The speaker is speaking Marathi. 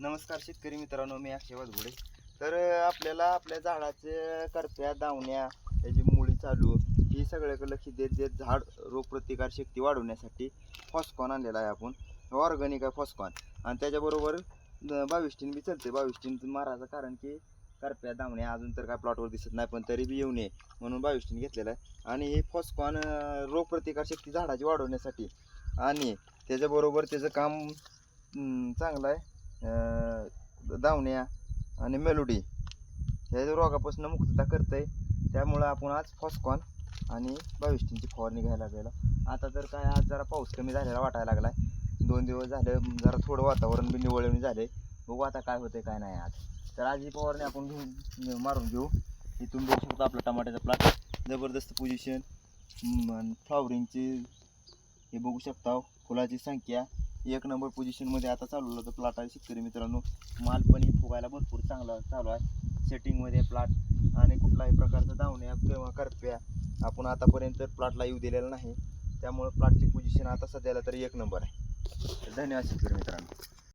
नमस्कार शेतकरी मित्रांनो मी अक्षय वाघोडे तर आपल्याला आपल्या झाडाचे करप्या दावण्या त्याची मुळी चालू ही सगळ्याकडे लक्ष देत देत झाड रोगप्रतिकार शक्ती वाढवण्यासाठी फॉस्कॉन आणलेला आहे आपण. ऑर्गॅनिक आहे फॉस्कॉन. आणि त्याच्याबरोबर बावीस टीन बी चालते बावीस टीन मारायचं कारण की करप्या दावण्या अजून तर काय प्लॉटवर दिसत नाही पण तरी बी येऊ नये म्हणून बावीस टीन घेतलेलं आहे. आणि हे फॉस्कॉन रोगप्रतिकार शक्ती झाडाची वाढवण्यासाठी. आणि त्याच्याबरोबर त्याचं काम चांगलं आहे. दावण्या आणि मेलोडी ह्या रोगापासून मुक्तता करतंय. त्यामुळं आपण आज फॉस्कॉन आणि बावीस फवारणी घ्यायला लागलेला. आता तर काय आज जरा पाऊस कमी झालेला वाटायला लागलाय. दोन दिवस झाले जरा थोडं वातावरण बी निवळणी झाले. बघू आता काय होतंय काय नाही आज. तर आज ही फवारणी आपण घेऊन मारून घेऊ. इथून बघू शकतो आपला टमाट्याचा प्लॉट जबरदस्त पोझिशन फ्लॉवरिंगची हे बघू शकता हो. फुलाची संख्या. एक नंबर पोझिशनमध्ये आता चालू होतं प्लॉट आहे शेतकरी मित्रांनो. माल पण फुगायला भरपूर चांगला चालू आहे. सेटिंगमध्ये प्लॉट आणि कुठलाही प्रकारचा धावण्या किंवा करप्या आपण आतापर्यंत प्लॉटला येऊ दिलेला नाही. त्यामुळं प्लॉटची पोझिशन आता सध्याला तरी एक नंबर आहे. धन्यवाद शेतकरी मित्रांनो.